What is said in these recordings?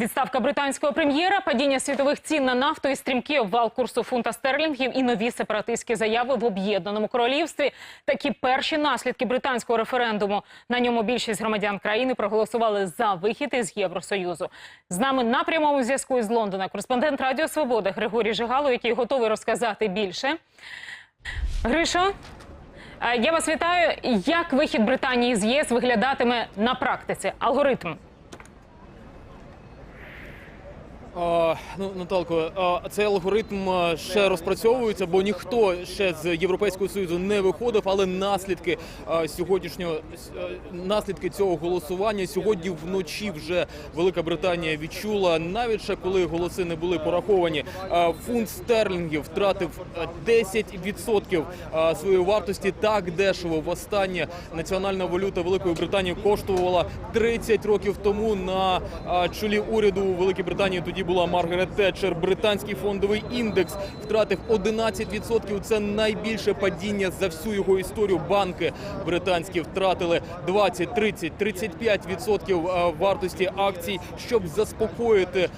Відставка британського прем'єра, падіння світових цін на нафту і стрімкий обвал курсу фунта стерлінгів і нові сепаратистські заяви в об'єднаному королівстві. Такі перші наслідки британського референдуму. На ньому більшість громадян країни проголосували за вихід із Євросоюзу. З нами на прямому зв'язку із Лондона кореспондент Радіо Свобода Григорій Жигало, який готовий розказати більше. Гришо, е, я вас вітаю. Як вихід Британії з ЄС виглядатиме на практиці? Алгоритм. А, ну, Наталко, цей алгоритм ще розпрацьовується, бо ніхто ще з Європейського союзу не виходив, але наслідки сьогоднішнього наслідки цього голосування сьогодні вночі вже Велика Британія відчула, навіть ще коли голоси не були пораховані. Фунт стерлінгів втратив а, 10% своєї вартості так дешево. Востаннє національна валюта Великої Британії коштувала 30 років тому на чолі уряду Великої Британії. Тоді була Маргарет Тетчер. Британський фондовий індекс втратив 11%. Це найбільше падіння за всю його історію. Банки британські втратили 20, 30, 35% а, вартості акцій, щоб заспокоїти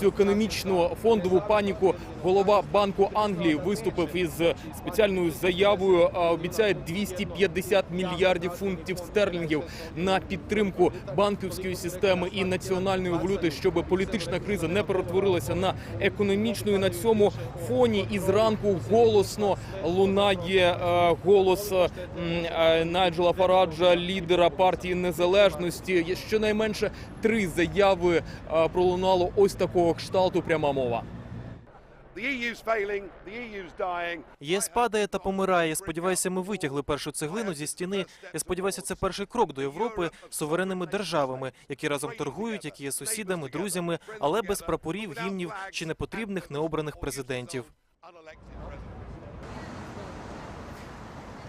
цю економічну фондову паніку. Голова банку Англії виступив із спеціальною заявою. а, Обіцяє 250 мільярдів фунтів стерлінгів на підтримку банківської системи і національної валюти, щоб політична криза не перетворилася на економічну. І на цьому фоні і зранку голосно лунає е, голос е, Найджела Фараджа, лідера партії незалежності. Щонайменше три заяви е, пролунало ось такого кшталту. Пряма мова. ЄС падає та помирає. Сподіваюся, ми витягли першу цеглину зі стіни. Я сподіваюся, це перший крок до Європи з суверенними державами, які разом торгують, які є сусідами, друзями, але без прапорів, гімнів чи непотрібних необраних президентів.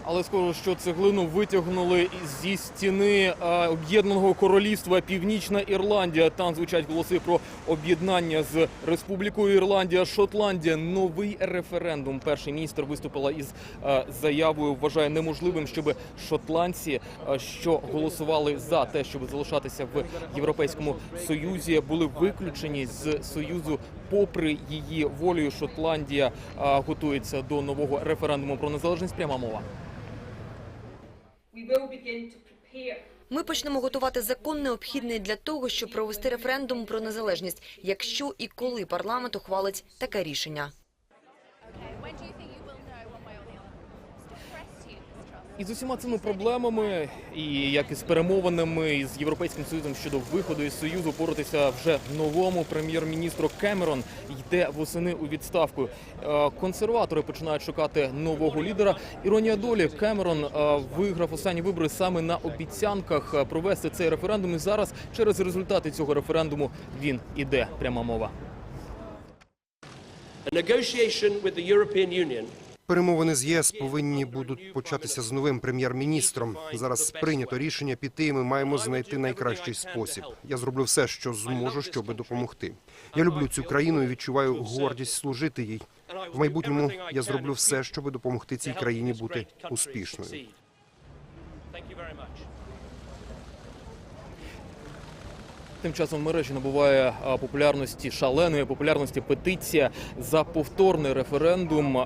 Але скоро що цеглину витягнули зі стіни е, об'єднаного королівства Північна Ірландія. Там звучать голоси про об'єднання з Республікою Ірландія, Шотландія. Новий референдум. Перший міністр виступила із е, заявою. Вважає неможливим, щоб шотландці, е, що голосували за те, щоб залишатися в Європейському Союзі, були виключені з союзу. Попри її волею, Шотландія готується до нового референдуму про незалежність. Пряма мова. Will Ми почнемо готувати закон необхідний для того, щоб провести референдум про незалежність, якщо і коли парламент ухвалить таке рішення. І з усіма цими проблемами, і як і з перемовинами із європейським союзом щодо виходу із союзу, боротися вже новому прем'єр-міністру Кемерон йде восени у відставку. Е, Консерватори починають шукати нового лідера. Іронія долі Кемерон е, виграв останні вибори саме на обіцянках провести цей референдум. І зараз через результати цього референдуму він іде. Пряма мова. Перемовини з ЄС повинні будуть початися з новим прем'єр-міністром. Зараз прийнято рішення піти, і ми маємо знайти найкращий спосіб. Я зроблю все, що зможу, щоб допомогти. Я люблю цю країну і відчуваю гордість служити їй. В майбутньому я зроблю все, щоб допомогти цій країні бути успішною. Тим часом в мережі набуває популярності шаленої популярності петиція за повторний референдум.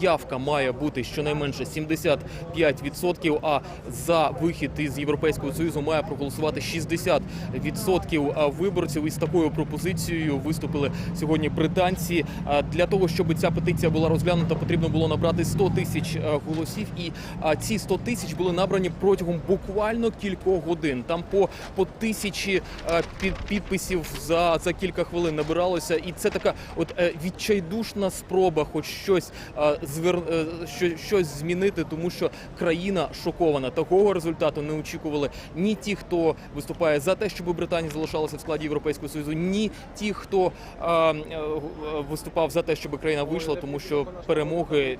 Явка має бути щонайменше 75%, а за вихід із Європейського союзу має проголосувати 60% а, виборців. Із такою пропозицією виступили сьогодні британці. Для того щоб ця петиція була розглянута, потрібно було набрати 100 тисяч голосів. І ці 100 тисяч були набрані протягом буквально кількох годин. Там по, по тисячі е, підписів за, за кілька хвилин набиралося, і це така от е, відчайдушна спроба, хоч щось звер, е, що, щось змінити, тому що країна шокована. Такого результату не очікували ні ті, хто виступає за те, щоб Британія залишалася в складі Європейського союзу, ні ті, хто е, е, виступав за те, щоб країна вийшла, тому що перемоги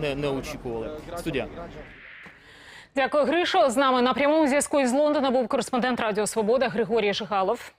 не, не очікували. Студія. Дякую, Гришо. З нами на прямому зв'язку із Лондона був кореспондент Радіо Свобода Григорій Жигалов.